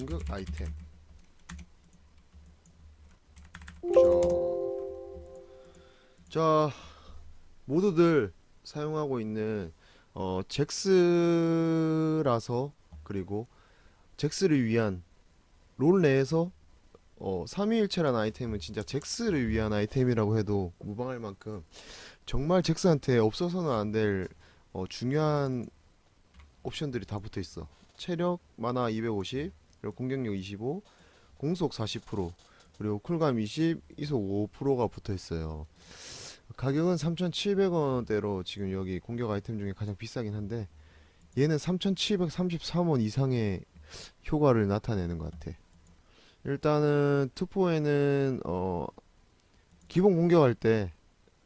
공격 아이템 자, 자 모두들 사용하고 있는 어 잭스라서 그리고 잭스를 위한 롤 내에서 어 3위일체라는 아이템은 진짜 잭스를 위한 아이템이라고 해도 무방할 만큼 정말 잭스한테 없어서는 안될 어, 중요한 옵션들이 다 붙어 있어. 체력, 만화 250, 그리고 공격력 25, 공속 40%, 그리고 쿨감 20, 이속 5%가 붙어 있어요. 가격은 3,700원대로 지금 여기 공격 아이템 중에 가장 비싸긴 한데 얘는 3,733원 이상의 효과를 나타내는 것 같아. 일단은 투포에는 어 기본 공격할 때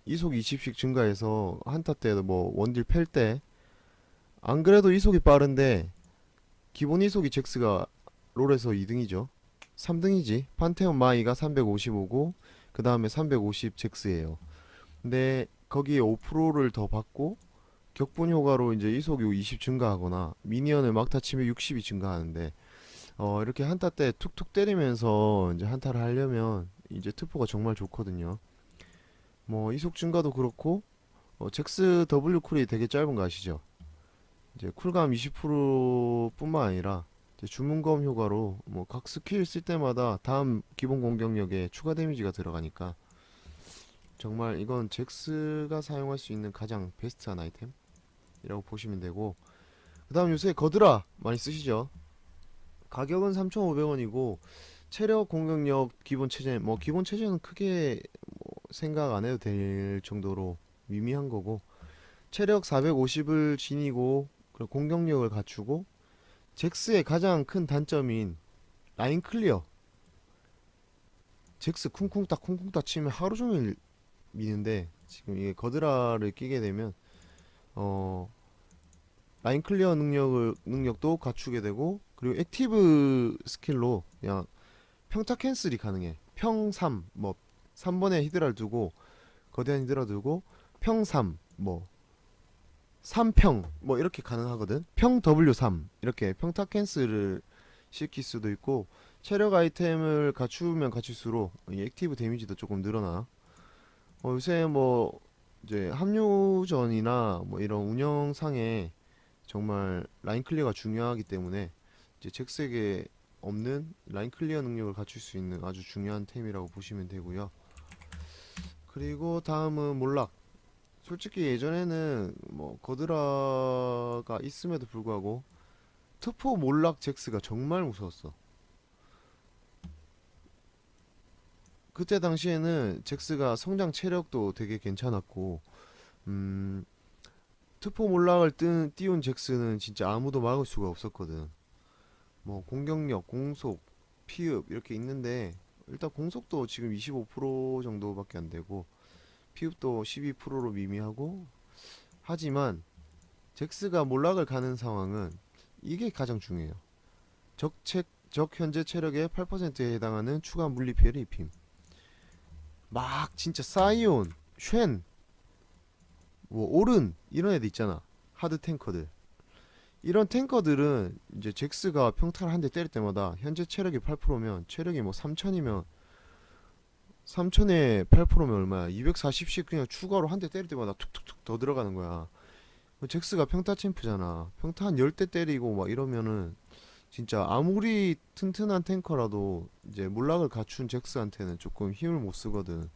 이속 20씩 증가해서 한타 때도 뭐 원딜 팰 때 안 그래도 이속이 빠른데 기본 이속이 잭스가 롤에서 2등이죠. 3등이지. 판테온 마이가 355고 그 다음에 350 잭스예요. 근데 거기에 5%를 더 받고 격분 효과로 이제 이속이 20 증가하거나 미니언을 막타 치면 60이 증가하는데 어 이렇게 한타 때 툭툭 때리면서 이제 한타를 하려면 이제 트포가 정말 좋거든요. 뭐 이속 증가도 그렇고 어, 잭스 W 쿨이 되게 짧은 거 아시죠? 이제 쿨감 20%뿐만 아니라 주문검 효과로 뭐 각 스킬 쓸 때마다 다음 기본 공격력에 추가 데미지가 들어가니까 정말 이건 잭스가 사용할 수 있는 가장 베스트한 아이템이라고 보시면 되고 그 다음 요새 거드라 많이 쓰시죠? 가격은 3,500원이고 체력 공격력 기본 체제 뭐 기본 체제는 크게 뭐 생각 안 해도 될 정도로 미미한 거고 체력 450을 지니고 그리고 공격력을 갖추고 잭스의 가장 큰 단점인 라인 클리어 잭스 쿵쿵딱 쿵쿵딱 치면 하루 종일 미는데 지금 이게 거드라를 끼게 되면 어 라인 클리어 능력을 능력도 갖추게 되고 그리고 액티브 스킬로 그냥 평타 캔슬이 가능해. 평3 뭐 3번에 히드라를 두고 거대한 히드라 두고 평3 뭐 3평 뭐 이렇게 가능하거든. 평 W3 이렇게 평타 캔슬을 시킬 수도 있고 체력 아이템을 갖추면 갖출수록 이 액티브 데미지도 조금 늘어나. 어, 요새 뭐 이제 합류전이나 뭐 이런 운영상에 정말 라인 클리어가 중요하기 때문에 이제 잭스에게 없는 라인 클리어 능력을 갖출 수 있는 아주 중요한 템이라고 보시면 되고요. 그리고 다음은 몰락. 솔직히 예전에는 뭐 거드라가 있음에도 불구하고 트포 몰락 잭스가 정말 무서웠어. 그때 당시에는 잭스가 성장 체력도 되게 괜찮았고, 음, 트포 몰락을 뜬, 띄운 잭스는 진짜 아무도 막을 수가 없었거든. 뭐 공격력, 공속, 피흡 이렇게 있는데 일단 공속도 지금 25% 정도밖에 안 되고 피흡도 12%로 미미하고 하지만 잭스가 몰락을 가는 상황은 이게 가장 중요해요. 적체, 적 현재 체력의 8%에 해당하는 추가 물리 피해를 입힘. 막 진짜 사이온, 쉔, 뭐 오른 이런 애들 있잖아. 하드 탱커들. 이런 탱커들은 이제 잭스가 평타를 한 대 때릴 때마다 현재 체력이 8%면 체력이 뭐 3000이면 3000에 8%면 얼마야? 240씩 그냥 추가로 한 대 때릴 때마다 툭툭툭 더 들어가는 거야. 잭스가 평타 챔프잖아. 평타 한 10대 때리고 막 이러면은 진짜 아무리 튼튼한 탱커라도 이제 몰락을 갖춘 잭스한테는 조금 힘을 못 쓰거든.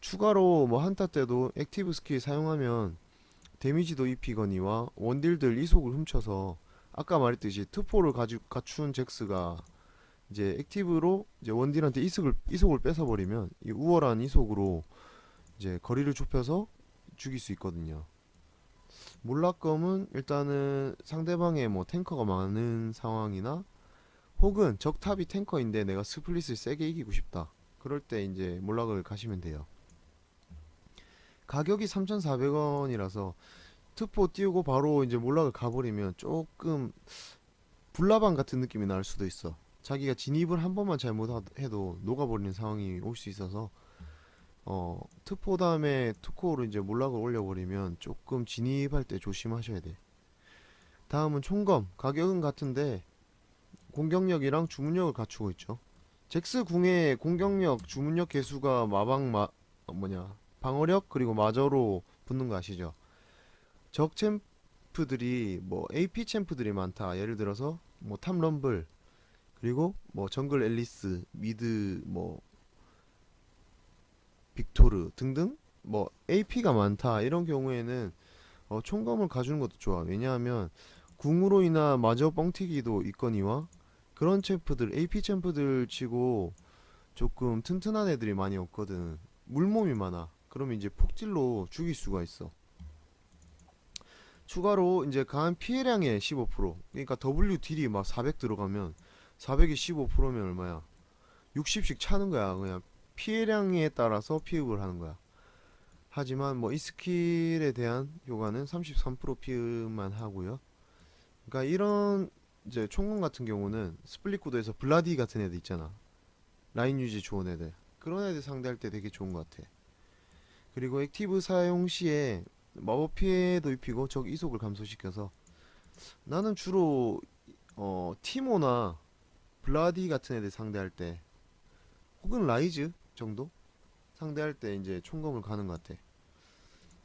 추가로 뭐 한타 때도 액티브 스킬 사용하면 데미지도 입히거니와 원딜들 이속을 훔쳐서 아까 말했듯이 투포를 가지, 갖춘 잭스가 이제 액티브로 이제 원딜한테 이속을 이속을 뺏어 버리면 이 우월한 이속으로 이제 거리를 좁혀서 죽일 수 있거든요. 몰락검은 일단은 상대방의 뭐 탱커가 많은 상황이나 혹은 적탑이 탱커인데 내가 스플릿을 세게 이기고 싶다. 그럴 때 이제 몰락을 가시면 돼요. 가격이 3,400원이라서 특포 띄우고 바로 이제 몰락을 가버리면 조금 불나방 같은 느낌이 날 수도 있어. 자기가 진입을 한 번만 잘못해도 녹아버리는 상황이 올 수 있어서 어 특포 다음에 투코로 이제 몰락을 올려버리면 조금 진입할 때 조심하셔야 돼. 다음은 총검 가격은 같은데 공격력이랑 주문력을 갖추고 있죠. 잭스 궁의 공격력, 주문력 개수가 마방 마 어, 뭐냐 방어력 그리고 마저로 붙는 거 아시죠? 적 챔프들이 뭐 AP 챔프들이 많다. 예를 들어서 뭐탑 럼블 그리고 뭐 정글 앨리스, 미드 뭐 빅토르 등등 뭐 AP가 많다. 이런 경우에는 어, 총검을 가주는 것도 좋아. 왜냐하면 궁으로 인한 마저 뻥튀기도 있거니와 그런 챔프들 AP 챔프들 치고 조금 튼튼한 애들이 많이 없거든. 물몸이 많아. 그러면 이제 폭딜로 죽일 수가 있어. 추가로 이제 강한 피해량의 15% 그러니까 W 딜이 막 400 들어가면 400이 15%면 얼마야? 60씩 차는 거야. 그냥 피해량에 따라서 피흡을 하는 거야. 하지만 뭐 이 스킬에 대한 효과는 33% 피흡만 하고요. 그러니까 이런 이제 총검 같은 경우는 스플릿 구도에서 블라디 같은 애들 있잖아. 라인 유지 좋은 애들. 그런 애들 상대할 때 되게 좋은 것 같아. 그리고 액티브 사용 시에 마법 피해도 입히고 적 이속을 감소시켜서 나는 주로 어 티모나 블라디 같은 애들 상대할 때 혹은 라이즈 정도 상대할 때 이제 총검을 가는 것 같아.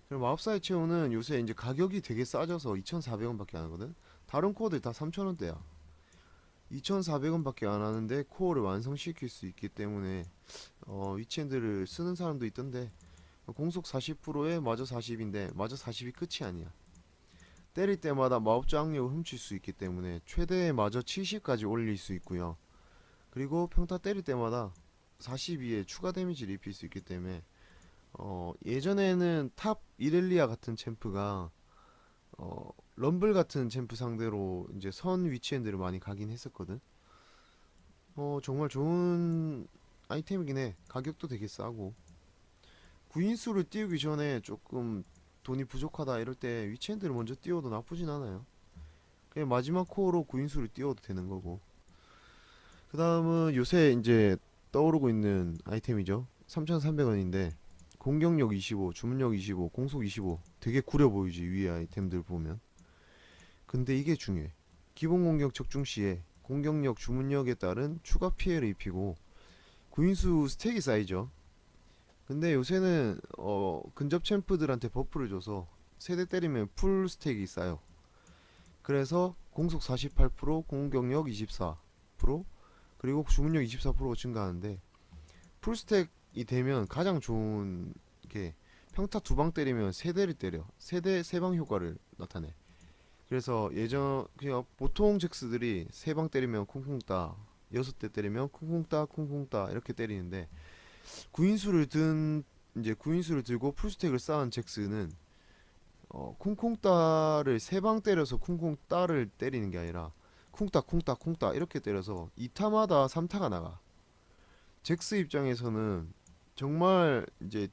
그리고 마법사의 체온은 요새 이제 가격이 되게 싸져서 2,400원밖에 안 하거든. 다른 코어들 다 3,000원대야. 2,400원밖에 안 하는데 코어를 완성시킬 수 있기 때문에 어, 위치핸드를 쓰는 사람도 있던데 공속 40%에 마저 40인데 마저 40이 끝이 아니야. 때릴 때마다 마법자 악력을 훔칠 수 있기 때문에 최대 마저 70까지 올릴 수 있고요. 그리고 평타 때릴 때마다 42에 추가 데미지를 입힐 수 있기 때문에 어, 예전에는 탑 이렐리아 같은 챔프가 어, 럼블 같은 챔프 상대로 이제 선 위치핸드를 많이 가긴 했었거든. 어, 정말 좋은 아이템이긴 해. 가격도 되게 싸고. 구인수를 띄우기 전에 조금 돈이 부족하다 이럴 때 위치핸드를 먼저 띄워도 나쁘진 않아요. 그냥 마지막 코어로 구인수를 띄워도 되는 거고. 그 다음은 요새 이제 떠오르고 있는 아이템이죠. 3,300원인데 공격력 25, 주문력 25, 공속 25 되게 구려 보이지 위에 아이템들 보면 근데 이게 중요해 기본 공격 적중 시에 공격력, 주문력에 따른 추가 피해를 입히고 구인수 스택이 쌓이죠 근데 요새는 어 근접 챔프들한테 버프를 줘서 세대 때리면 풀 스택이 쌓여. 그래서 공속 48%, 공격력 24% 그리고 주문력 24%가 증가하는데 풀 스택이 되면 가장 좋은 게 평타 두 방 때리면 세 대를 때려. 세대 세 방 효과를 나타내. 그래서 예전 그냥 보통 잭스들이 세 방 때리면 쿵쿵 따 여섯 대 때리면 쿵쿵 따 쿵쿵 따 이렇게 때리는데 구인수를 든 이제 구인수를 들고 풀스택을 쌓은 잭스는 어, 쿵쿵 따를 세 방 때려서 쿵쿵 따를 때리는 게 아니라 쿵따 쿵따 쿵따 이렇게 때려서 2타마다 3타가 나가. 잭스 입장에서는 정말 이제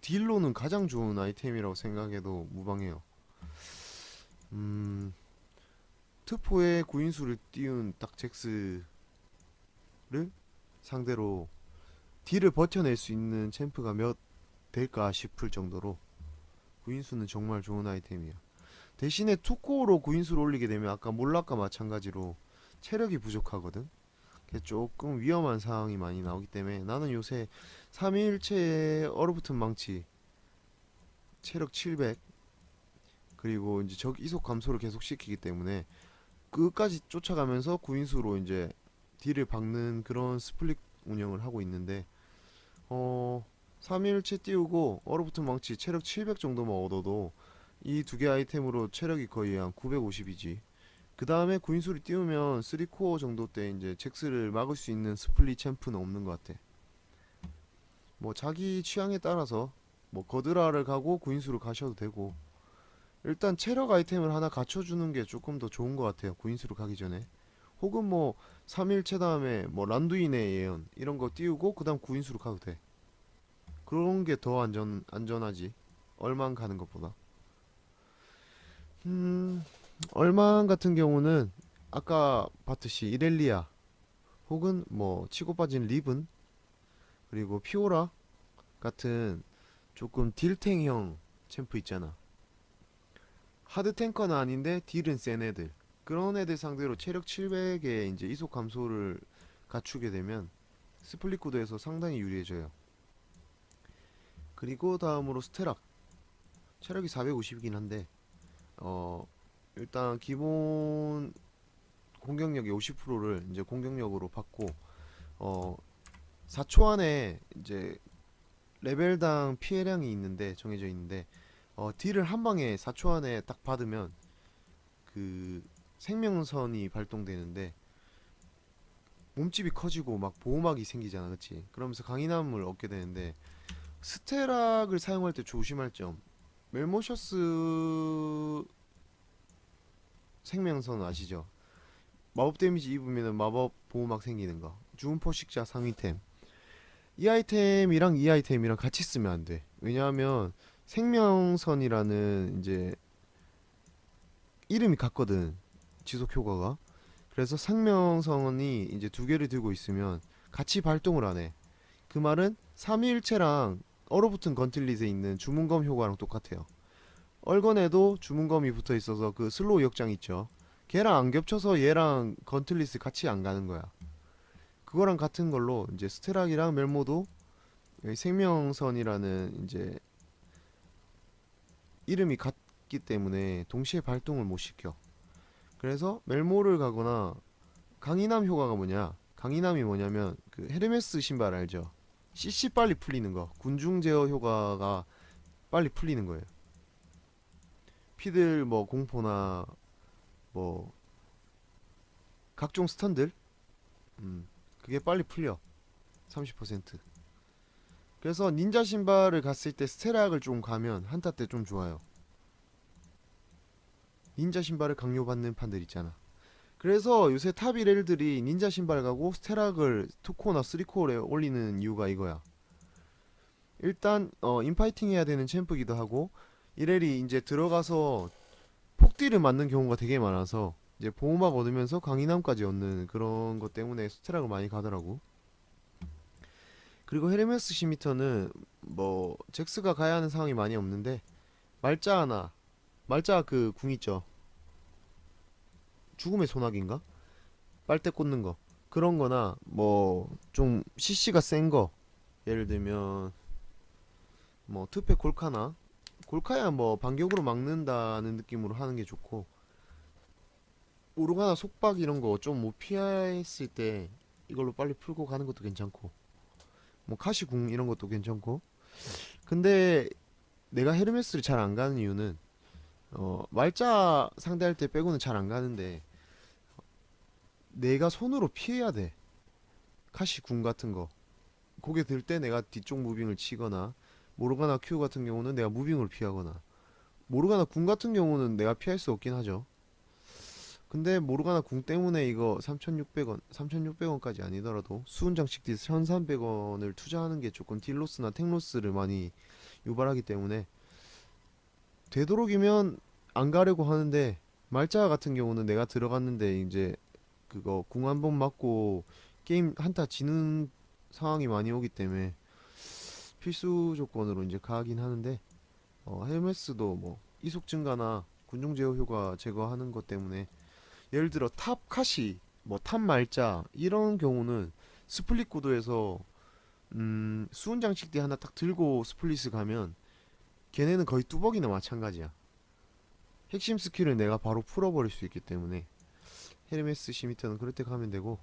딜로는 가장 좋은 아이템이라고 생각해도 무방해요. 음 트포에 구인수를 띄운 딱 잭스를 상대로 딜을 버텨낼 수 있는 챔프가 몇 될까 싶을 정도로 구인수는 정말 좋은 아이템이야 대신에 투코어로 구인수를 올리게 되면 아까 몰락과 마찬가지로 체력이 부족하거든. 조금 위험한 상황이 많이 나오기 때문에 나는 요새 3일체에 얼어붙은 망치 체력 700 그리고 이제 적 이속 감소를 계속 시키기 때문에 끝까지 쫓아가면서 구인수로 이제 딜을 박는 그런 스플릿 운영을 하고 있는데 어 3일체 띄우고 얼어붙은 망치 체력 700 정도만 얻어도 이 두 개 아이템으로 체력이 거의 한 950이지. 그 다음에 구인수를 띄우면 3코어 정도 때 이제 잭스를 막을 수 있는 스플릿 챔프는 없는 것 같아. 뭐 자기 취향에 따라서 뭐 거드라를 가고 구인수를 가셔도 되고 일단 체력 아이템을 하나 갖춰주는 게 조금 더 좋은 것 같아요. 구인수를 가기 전에. 혹은 뭐 3일체 다음에 뭐 란두인의 예언 이런 거 띄우고 그 다음 구인수로 가도 돼. 그런 게 더 안전 안전하지. 얼만 가는 것보다. 음, 얼만 같은 경우는 아까 봤듯이 이렐리아 혹은 뭐 치고 빠진 리븐 그리고 피오라 같은 조금 딜탱형 챔프 있잖아. 하드 탱커는 아닌데 딜은 센 애들. 그런 애들 상대로 체력 700에 이제 이속 감소를 갖추게 되면 스플릿 구도에서 상당히 유리해져요. 그리고 다음으로 스테락 체력이 450이긴 한데 어 일단 기본 공격력의 50%를 이제 공격력으로 받고 어 4초 안에 이제 레벨당 피해량이 있는데 정해져 있는데 어 딜을 한 방에 4초 안에 딱 받으면 그 생명선이 발동되는데 몸집이 커지고 막 보호막이 생기잖아 그치? 그러면서 강인함을 얻게 되는데 스테락을 사용할 때 조심할 점. 멜모셔스 생명선 아시죠? 마법 데미지 입으면 마법 보호막 생기는 거. 주운 포식자 상위템. 이 아이템이랑 이 아이템이랑 같이 쓰면 안 돼. 왜냐하면 생명선이라는 이제 이름이 같거든 지속 효과가. 그래서 생명선이 이제 두 개를 들고 있으면 같이 발동을 안 해. 그 말은 삼위일체랑 얼어붙은 건틀릿에 있는 주문검 효과랑 똑같아요. 얼건에도 주문검이 붙어 있어서 그 슬로우 역장 있죠. 걔랑 안 겹쳐서 얘랑 건틀릿을 같이 안 가는 거야. 그거랑 같은 걸로 이제 스테락이랑 멜모도 생명선이라는 이제 이름이 같기 때문에 동시에 발동을 못 시켜. 그래서 멜모를 가거나 강인함 효과가 뭐냐? 강인함이 뭐냐면 그 헤르메스 신발 알죠? CC 빨리 풀리는 거. 군중 제어 효과가 빨리 풀리는 거예요. 피들 뭐 공포나 뭐 각종 스턴들 음 그게 빨리 풀려 30% 그래서 닌자 신발을 갔을 때 스테락을 좀 가면 한타 때 좀 좋아요 닌자 신발을 강요받는 판들 있잖아 그래서 요새 탑 1렐들이 닌자 신발 가고 스테락을 2코어나 3코어에 올리는 이유가 이거야 일단 어 인파이팅 해야 되는 챔프기도 하고 1렐이 이제 들어가서 폭딜을 맞는 경우가 되게 많아서 이제 보호막 얻으면서 강인함까지 얻는 그런 것 때문에 스테락을 많이 가더라고. 그리고 헤르메스 시미터는 뭐 잭스가 가야 하는 상황이 많이 없는데 말자 하나 말자 그 궁 있죠. 죽음의 소나기인가? 빨대 꽂는 거. 그런 거나 뭐 좀 CC가 센 거. 예를 들면 뭐 트페 골카나? 골카야 뭐 반격으로 막는다는 느낌으로 하는 게 좋고. 오르가나 속박 이런 거 좀 못 피했을 때 이걸로 빨리 풀고 가는 것도 괜찮고. 뭐 카시궁 이런 것도 괜찮고. 근데 내가 헤르메스를 잘 안 가는 이유는 어 말자 상대할 때 빼고는 잘 안 가는데 내가 손으로 피해야 돼. 카시 궁 같은 거. 고개 들 때 내가 뒤쪽 무빙을 치거나 모르가나 Q 같은 경우는 내가 무빙을 피하거나 모르가나 궁 같은 경우는 내가 피할 수 없긴 하죠. 근데 모르가나 궁 때문에 이거 3,600원, 3,600원까지 아니더라도 수은 장식 딜 1,300원을 투자하는 게 조금 딜로스나 탱로스를 많이 유발하기 때문에 되도록이면 안 가려고 하는데 말자 같은 경우는 내가 들어갔는데 이제 그거 궁 한 번 맞고 게임 한타 지는 상황이 많이 오기 때문에 필수 조건으로 이제 가긴 하는데 어, 헬메스도 뭐 이속 증가나 군중 제어 효과 제거하는 것 때문에 예를 들어 탑 카시, 뭐 탑 말자 이런 경우는 스플릿 구도에서 음, 수은 장식대 하나 딱 들고 스플릿을 가면 걔네는 거의 뚜벅이나 마찬가지야. 핵심 스킬을 내가 바로 풀어버릴 수 있기 때문에 헤르메스 시미터는 그럴 때 가면 되고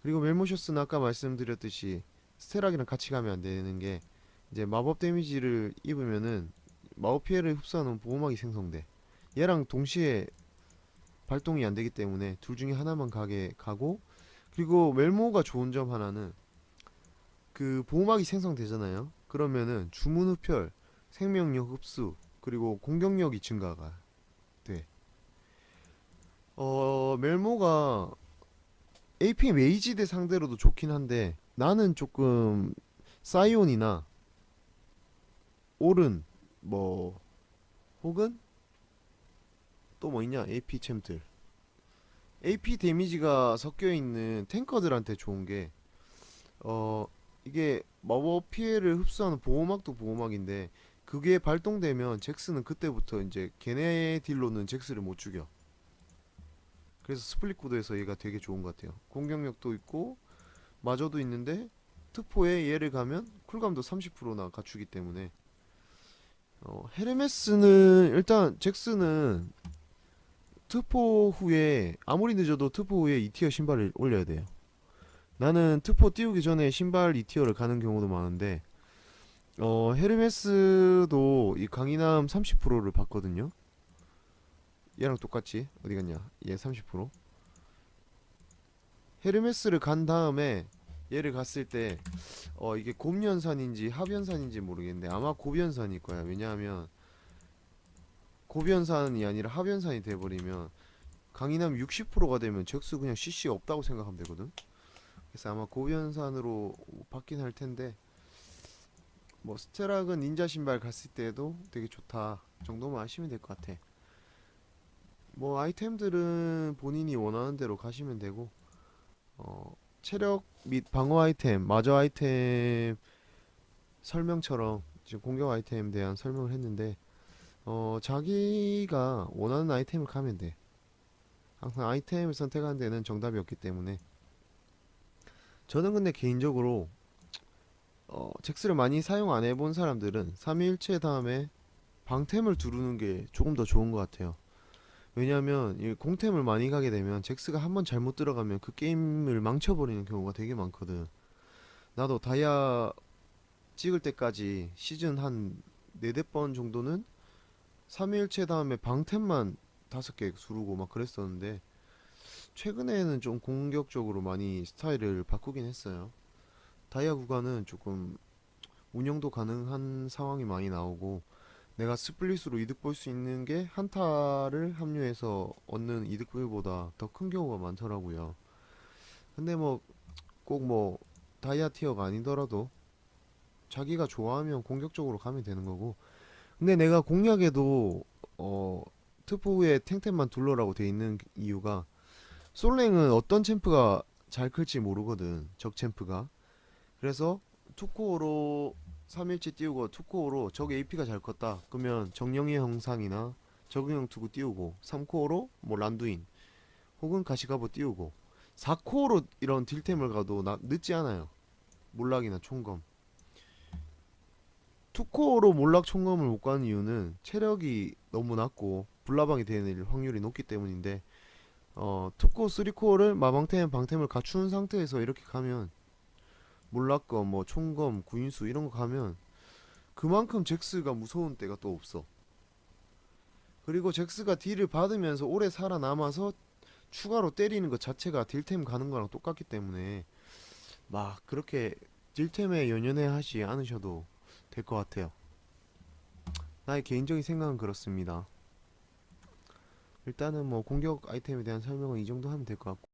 그리고 멜모셔스는 아까 말씀드렸듯이 스테락이랑 같이 가면 안 되는 게 이제 마법 데미지를 입으면은 마법 피해를 흡수하는 보호막이 생성돼. 얘랑 동시에 발동이 안 되기 때문에 둘 중에 하나만 가게 가고 그리고 멜모가 좋은 점 하나는 그 보호막이 생성되잖아요. 그러면은 주문 흡혈, 생명력 흡수 그리고 공격력이 증가가 돼. 어 멜모가 AP 메이지 대 상대로도 좋긴 한데 나는 조금 사이온이나 오른 뭐 혹은 또 뭐 있냐 AP 챔들 AP 데미지가 섞여 있는 탱커들한테 좋은 게 어 이게 마법 피해를 흡수하는 보호막도 보호막인데 그게 발동되면 잭스는 그때부터 이제 걔네 딜로는 잭스를 못 죽여 그래서 스플릿 구도에서 얘가 되게 좋은 것 같아요. 공격력도 있고 마저도 있는데 특포에 얘를 가면 쿨감도 30%나 갖추기 때문에 어, 헤르메스는 일단 잭스는 특포 후에 아무리 늦어도 특포 후에 2티어 신발을 올려야 돼요. 나는 특포 띄우기 전에 신발 2티어를 가는 경우도 많은데 어 헤르메스도 이 강인함 30%를 받거든요. 얘랑 똑같지? 어디 갔냐? 얘 30%. 헤르메스를 간 다음에 얘를 갔을 때 어 이게 곰연산인지 합연산인지 모르겠는데 아마 고변산일 거야. 왜냐하면 고변산이 아니라 합연산이 돼버리면 강인함 60%가 되면 잭스 그냥 CC 없다고 생각하면 되거든. 그래서 아마 고변산으로 받긴 할 텐데 뭐 스테락은 닌자 신발 갔을 때도 되게 좋다 정도만 아시면 될 것 같아. 뭐 아이템들은 본인이 원하는 대로 가시면 되고 어 체력 및 방어 아이템, 마저 아이템 설명처럼 지금 공격 아이템에 대한 설명을 했는데 어 자기가 원하는 아이템을 가면 돼. 항상 아이템을 선택하는 데는 정답이 없기 때문에 저는 근데 개인적으로 어 잭스를 많이 사용 안 해본 사람들은 3일체 다음에 방템을 두르는 게 조금 더 좋은 것 같아요. 왜냐면 이 공템을 많이 가게 되면 잭스가 한번 잘못 들어가면 그 게임을 망쳐버리는 경우가 되게 많거든. 나도 다이아 찍을 때까지 시즌 한 네댓 번 정도는 3일체 다음에 방템만 다섯 개 수르고 막 그랬었는데 최근에는 좀 공격적으로 많이 스타일을 바꾸긴 했어요. 다이아 구간은 조금 운영도 가능한 상황이 많이 나오고 내가 스플릿으로 이득 볼 수 있는 게 한타를 합류해서 얻는 이득보다 더 큰 경우가 많더라고요. 근데 뭐 꼭뭐 다이아 티어가 아니더라도 자기가 좋아하면 공격적으로 가면 되는 거고 근데 내가 공략에도 어 트포 후에 탱탱만 둘러라고 돼 있는 이유가 솔랭은 어떤 챔프가 잘 클지 모르거든 적 챔프가 그래서 투코어로 3일치 띄우고 투코어로 적 AP가 잘 컸다. 그러면 정령의 형상이나 적응형 투구 띄우고 3코어로 뭐 란두인 혹은 가시가보 띄우고 4코어로 이런 딜템을 가도 나, 늦지 않아요. 몰락이나 총검. 투코어로 몰락 총검을 못 가는 이유는 체력이 너무 낮고 불나방이 되는 확률이 높기 때문인데 어 투코어 3코어를 마방템 방템을 갖추는 상태에서 이렇게 가면 몰락검 뭐 총검 구인수 이런 거 가면 그만큼 잭스가 무서운 때가 또 없어 그리고 잭스가 딜을 받으면서 오래 살아남아서 추가로 때리는 것 자체가 딜템 가는 거랑 똑같기 때문에 막 그렇게 딜템에 연연해 하지 않으셔도 될 것 같아요. 나의 개인적인 생각은 그렇습니다. 일단은 뭐 공격 아이템에 대한 설명은 이 정도 하면 될 것 같고